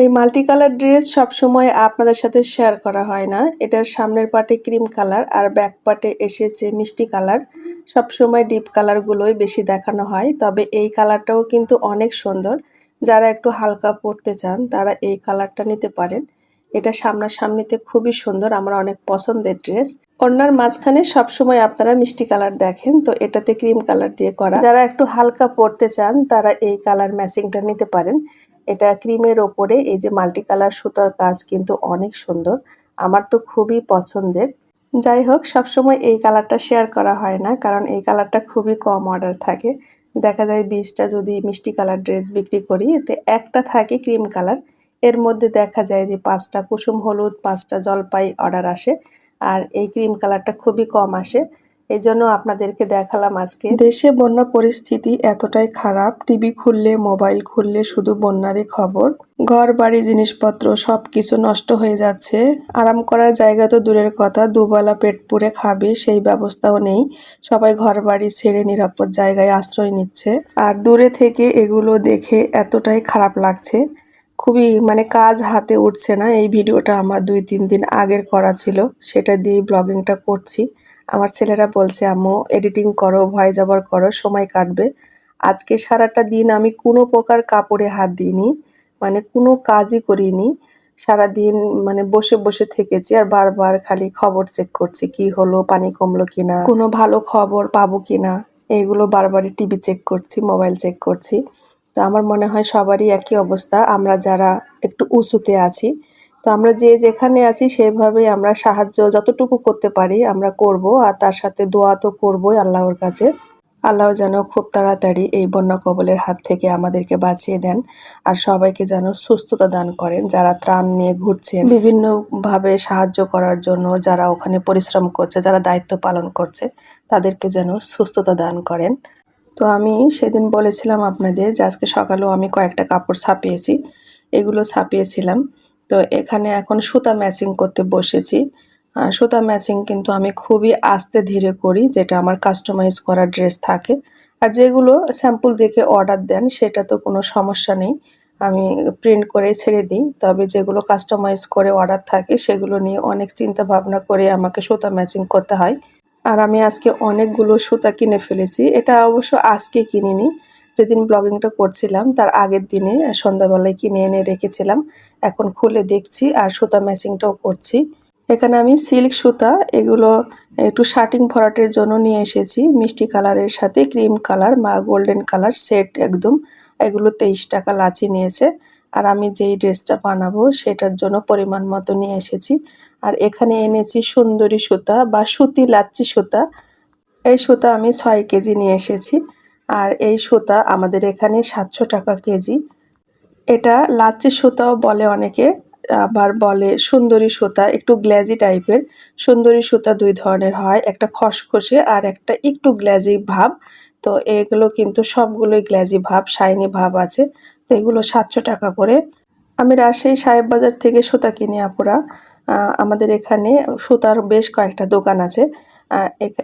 এই multi colour dress সবসময় আপনাদের সাথে শেয়ার করা হয় না। এটার সামনের পাটে ক্রিম কালার আর ব্যাক পাটে এসেছে মিষ্টি কালার। সবসময় ডিপ কালারগুলোই বেশি দেখানো হয়, তবে এই কালারটাও কিন্তু অনেক সুন্দর। যারা একটু হালকা পরতে চান, তারা এই কালারটা নিতে পারেন। এটা সামনাসামনিতে খুবই সুন্দর, আমার অনেক পছন্দের ড্রেস। অন্যার মাঝখানে সবসময় আপনারা মিষ্টি কালার দেখেন, তো এটাতে ক্রিম কালার দিয়ে করা। যারা একটু হালকা পরতে চান, তারা এই কালার ম্যাচিংটা নিতে পারেন। এটা ক্রিমের ওপরে এই যে মাল্টি কালার সুতার কাজ কিন্তু অনেক সুন্দর। আমার তো খুবই পছন্দের। যাই হোক, সবসময় এই কালারটা শেয়ার করা হয় না, কারণ এই কালারটা খুবই কম অর্ডার থাকে। দেখা যায় বিশটা যদি মিষ্টি কালার ড্রেস বিক্রি করি, এতে একটা থাকে ক্রিম কালারের মধ্যে দেখা যায় যে পাঁচটা কুসুম হলুদ, পাঁচটা জলপাই অর্ডার আসে, আর এই ক্রিম কালারটা খুবই কম আসে। এই জন্য আপনাদেরকে দেখালাম আজকে। দেশে বন্যা পরিস্থিতি এতটাই খারাপ, টিভি খুললে, মোবাইল খুললে শুধু বন্যারই খবর। ঘর বাড়ি জিনিসপত্র সব কিছু নষ্ট হয়ে যাচ্ছে। আরাম করার জায়গা তো দূরের কথা, দুবেলা পেট পুরে খাবে, সেই ব্যবস্থাও নেই। সবাই ঘর বাড়ি ছেড়ে নিরাপদ জায়গায় আশ্রয় নিচ্ছে। আর দূরে থেকে এগুলো দেখে এতটাই খারাপ লাগছে। খুবই মানে কাজ হাতে উঠছে না, এই ভিডিওটা আমার দুই তিন দিন আগের করা ছিল, সেটা দিয়ে ব্লগিংটা করছি। আমার ছেলেরা বলছে, আম্মু এডিটিং করো ভয় যাবার করো, সময় কাটবে। আজকে সারাটা দিন আমি কোনো প্রকার কাপড়ে হাত দিইনি মানে কোনো কাজই করিনি। সারা দিন মানে বসে বসে থেকেছি আর বারবার খালি খবর চেক করছি, কি হলো, পানি কমলো কিনা, কোনো ভালো খবর পাবো কিনা। এইগুলো বারবারই টিভি চেক করছি মোবাইল চেক করছি। তো আমার মনে হয় সবারই একই অবস্থা। আমরা যারা একটু উঁচুতে আছি তো আমরা যে যেখানে আছি সেভাবেই আমরা সাহায্য যতটুকু করতে পারি আমরা করব আর তার সাথে দোয়া তো করবই আল্লাহর কাছে। আল্লাহ যেন খুব তাড়াতাড়ি এই বন্যা কবলের হাত থেকে আমাদেরকে বাঁচিয়ে দেন আর সবাইকে যেন সুস্থতা দান করেন, যারা ত্রাণ নিয়ে ঘুরছেন, বিভিন্নভাবে সাহায্য করার জন্য যারা ওখানে পরিশ্রম করছে, যারা দায়িত্ব পালন করছে, তাদেরকে যেন সুস্থতা দান করেন। তো আমি সেদিন বলেছিলাম আপনাদের যে আজকে সকালেও আমি কয়েকটা কাপড় ছাপিয়েছি, এগুলো ছাপিয়েছিলাম। তো এখানে এখন সুতা ম্যাচিং করতে বসেছি। সুতা ম্যাচিং কিন্তু আমি খুবই আস্তে ধীরে করি, যেটা আমার কাস্টমাইজ করা ড্রেস থাকে। আর যেগুলো স্যাম্পল দেখে অর্ডার দেন, সেটা তো কোনো সমস্যা নেই। আমি প্রিন্ট করে ছেড়ে দিই, তবে যেগুলো কাস্টমাইজ করে অর্ডার থাকে, সেগুলো নিয়ে অনেক চিন্তা ভাবনা করে আমাকে সুতা ম্যাচিং করতে হয়। আর আমি আজকে অনেকগুলো সুতা কিনে ফেলেছি। এটা অবশ্য আজকে কিনিনি। যেদিন ব্লগিংটা করছিলাম, তার আগের দিনে সন্ধ্যাবেলায় কিনে এনে রেখেছিলাম। এখন খুলে দেখছি আর সুতা ম্যাচিংটাও করছি। এখানে আমি সিল্ক সুতা, এগুলো একটু শার্টিং ভরাটের জন্য নিয়ে এসেছি। মিষ্টি কালারের সাথে ক্রিম কালার বা গোল্ডেন কালার সেট একদম। এগুলো তেইশ টাকা লাচি নিয়েছে। আর আমি যেই ড্রেসটা বানাবো, সেটার জন্য পরিমাণ মতো নিয়ে এসেছি। আর এখানে এনেছি সুন্দরী সুতা বা সুতি লাচ্ছি সুতা। এই সুতা আমি ছয় কেজি নিয়ে এসেছি। আর এই সুতা আমাদের এখানে সাতশো টাকা কেজি। এটা লাচ্ছি সুতাও বলে অনেকে, আবার বলে সুন্দরী সুতা, একটু গ্ল্যাজি টাইপের। সুন্দরী সুতা দুই ধরনের হয়, একটা খসখসে আর একটা একটু গ্ল্যাজি ভাব। তো এগুলো কিন্তু সবগুলোই গ্ল্যাজি ভাব, শাইনি ভাব আছে। তো এগুলো সাতশো টাকা করে। আমি রাজশাহী সাহেব বাজার থেকে সুতা কিনি, আপুরা। আমাদের এখানে সুতার বেশ কয়েকটা দোকান আছে।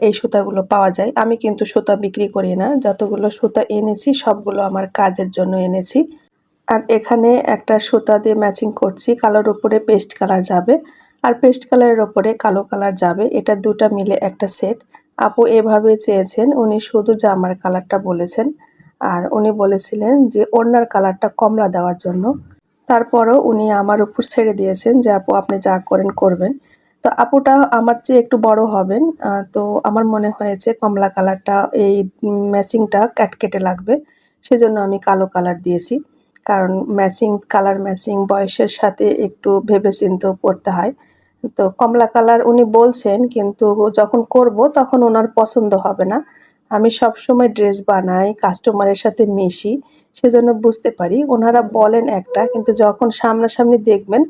এই সুতাগুলো পাওয়া যায়। আমি কিন্তু সুতা বিক্রি করি না। যতগুলো সুতা এনেছি, সবগুলো আমার কাজের জন্য এনেছি। আর এখানে একটা সুতা দিয়ে ম্যাচিং করছি। কালোর উপরে পেস্ট কালার যাবে আর পেস্ট কালারের ওপরে কালো কালার যাবে। এটা দুটা মিলে একটা সেট আপু এভাবে চেয়েছেন, উনি শুধু জামার কালারটা বলেছেন। আর উনি বলেছিলেন যে, ওড়নার কালারটা কমলা দেওয়ার জন্য। তারপরও উনি আমার উপর ছেড়ে দিয়েছেন যে, আপু আপনি যা করেন, করবেন। তো আপুটা আমার চেয়ে একটু বড় হবেন তো আমার মনে হয়েছে কমলা কালারটা, এই ম্যাচিংটা ক্যাটকেটে লাগবে, সেজন্য আমি কালো কালার দিয়েছি। কারণ ম্যাচিং, কালার ম্যাচিং বয়সের সাথে একটু ভেবে চিন্তেও পড়তে হয়। তো কমলা কালার উনি বলছেন, কিন্তু যখন করব তখন ওনার পছন্দ হবে না। আমি সব সময় ড্রেস বানাই, কাস্টমারের সাথে মিশি, সেজন্য বুঝতে পারি। ওনারা বলেন একটা, কিন্তু যখন সামনাসামনি দেখবেন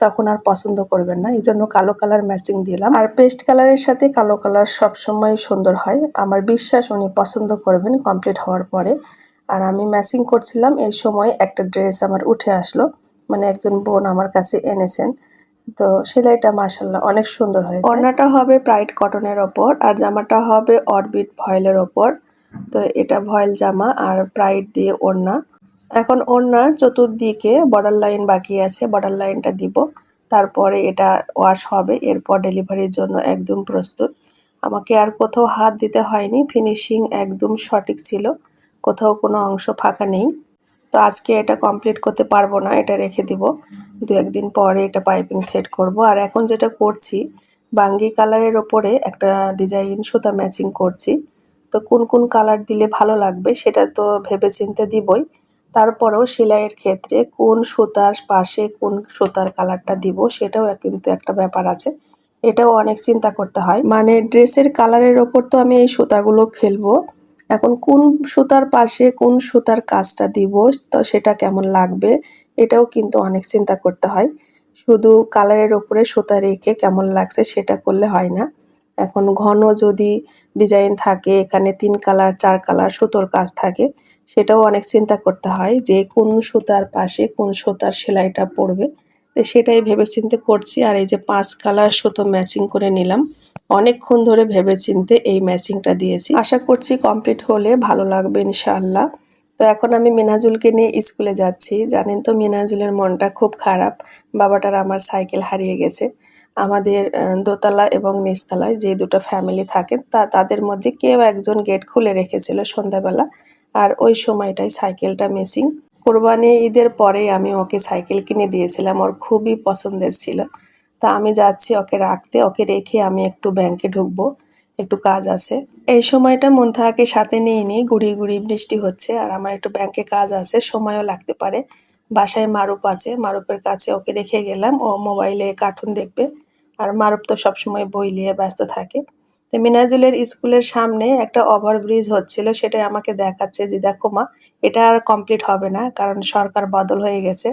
তখন আর পছন্দ করবেন না। এই জন্য কালো কালার ম্যাচিং দিলাম। আর পেস্ট কালারের সাথে কালো কালার সবসময় সুন্দর হয়। আমার বিশ্বাস উনি পছন্দ করবেন কমপ্লিট হওয়ার পরে। আর আমি ম্যাচিং করছিলাম, এই সময় একটা ড্রেস আমার উঠে আসলো। মানে একজন বোন আমার কাছে এনেছেন। তো সেলাইটা মাসাল্লাহ অনেক সুন্দর হয়েছে। ওড়নাটা হবে প্রাইড কটনের ওপর, আর জামাটা হবে অরবিট ভয়েলের ওপর। তো এটা ভয়েল জামা আর প্রাইড দিয়ে ওড়না। এখন ওড়নার চতুর্দিকে বর্ডার লাইন বাকি আছে বর্ডার লাইনটা দিব। তারপরে এটা ওয়াশ হবে, এরপর ডেলিভারির জন্য একদম প্রস্তুত। আমাকে আর কোথাও হাত দিতে হয়নি ফিনিশিং একদম সঠিক ছিল। কোথাও কোনো অংশ ফাঁকা নেই। তো আজকে এটা কমপ্লিট করতে পারব না, এটা রেখে দিব। দু একদিন পরে এটা পাইপিং সেট করব। আর এখন যেটা করছি, বাঙ্গি কালারের ওপরে একটা ডিজাইন সুতা ম্যাচিং করছি। তো কোন কোন কালার দিলে ভালো লাগবে, সেটা তো ভেবে চিনতে দিবই। তারপরেও সেলাইয়ের ক্ষেত্রে কোন সুতার পাশে কোন সুতার কালারটা দিব সেটাও কিন্তু একটা ব্যাপার আছে। এটাও অনেক চিন্তা করতে হয়। মানে ড্রেসের কালারের ওপর তো আমি এই সুতাগুলো ফেলব। এখন কোন সুতার পাশে কোন সুতার কাজটা দিব, তো সেটা কেমন লাগবে, এটাও কিন্তু অনেক চিন্তা করতে হয়। শুধু কালারের ওপরে সুতা রেখে কেমন লাগছে সেটা করলে হয় না। এখন ঘন যদি ডিজাইন থাকে, এখানে তিন কালার, চার কালার সুতোর কাজ থাকে সেটাও অনেক চিন্তা করতে হয় যে কোন সুতার পাশে কোন সুতার সেলাইটা পড়বে তো সেটাই ভেবে চিন্তে করছি আর এই যে পাঁচ কালার সুতো ম্যাচিং করে নিলাম। অনেকক্ষণ ধরে ভেবে চিনতে এই ম্যাচিংটা দিয়েছি। আশা করছি কমপ্লিট হলে ভালো লাগবে ইনশাআল্লাহ। তো এখন আমি মিনাজুলকে নিয়ে স্কুলে যাচ্ছি। জানেন তো মিনাজুলের মনটা খুব খারাপ। বাবাটার আমার সাইকেল হারিয়ে গেছে। আমাদের দোতলা এবং নিচতলায় যে দুটো ফ্যামিলি থাকেন তা তাদের মধ্যে কেউ একজন গেট খুলে রেখেছিল সন্ধ্যাবেলা। আর ওই সময়টাই সাইকেলটা মিসিং কোরবানি ঈদের পরে আমি ওকে সাইকেল কিনে দিয়েছিলাম, ওর খুবই পছন্দের ছিল। তা আমি যাচ্ছি ওকে রাখতে, ওকে রেখে আমি একটু ব্যাংকে ঢুকবো, একটু কাজ আছে। এই সময়টা মন্থাকে সাথে নিয়ে নিই গুড়ি গুড়ি বৃষ্টি হচ্ছে, আর আমার একটু ব্যাংকে কাজ আছে, সময়ও লাগতে পারে। বাসায় মারুপ আছে মারুপের কাছে ওকে রেখে গেলাম, ও মোবাইলে কার্টুন দেখবে। আর মারুপ তো সবসময় বই নিয়ে ব্যস্ত থাকে। তো মিনাজুলের স্কুলের সামনে একটা ওভারব্রিজ হচ্ছিল, সেটাই আমাকে দেখাচ্ছে যে, দেখো মা, এটা আর কমপ্লিট হবে না, কারণ সরকার বদল হয়ে গেছে।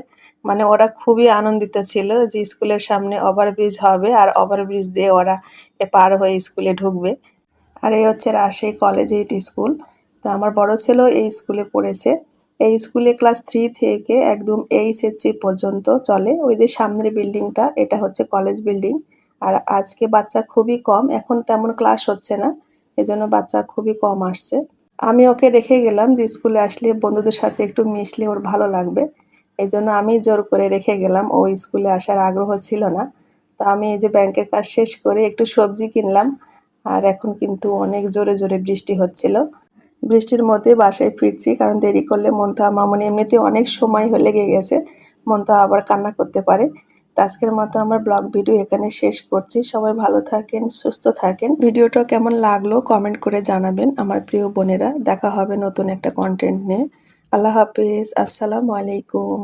মানে ওরা খুবই আনন্দিত ছিল যে, স্কুলের সামনে ওভারব্রিজ হবে আর ওভারব্রিজ দিয়ে ওরা এ পার হয়ে স্কুলে ঢুকবে। আর এই হচ্ছে রাজশাহী কলেজ এইট স্কুল তো আমার বড় ছেলেও এই স্কুলে পড়েছে। এই স্কুলে ক্লাস থ্রি থেকে একদম এইচএসসি পর্যন্ত চলে। ওই যে সামনের বিল্ডিংটা এটা হচ্ছে কলেজ বিল্ডিং আর আজকে বাচ্চা খুবই কম, এখন তেমন ক্লাস হচ্ছে না, এজন্য বাচ্চা খুবই কম আসছে। আমি ওকে রেখে গেলাম যে স্কুলে আসলে বন্ধুদের সাথে একটু মিশলে ওর ভালো লাগবে এই জন্য আমি জোর করে রেখে গেলাম, ও স্কুলে আসার আগ্রহ ছিল না। তো আমি এই যে ব্যাংকের কাজ শেষ করে একটু সবজি কিনলাম, আর এখন কিন্তু অনেক জোরে জোরে বৃষ্টি হচ্ছিল। বৃষ্টির মধ্যে বাসায় ফিরছি, কারণ দেরি করলে মনতা মামনি এমনিতে অনেক সময় হয়ে লেগে গেছে মনতা আবার কান্না করতে পারে। আজকের মতো আমার ব্লগ ভিডিও এখানে শেষ করছি। সবাই ভালো থাকেন, সুস্থ থাকেন। ভিডিওটা কেমন লাগল কমেন্ট করে জানাবেন আমার প্রিয় বোনেরা। দেখা হবে নতুন একটা কন্টেন্ট নিয়ে। আল্লাহ হাফিজ। আসসালামু আলাইকুম।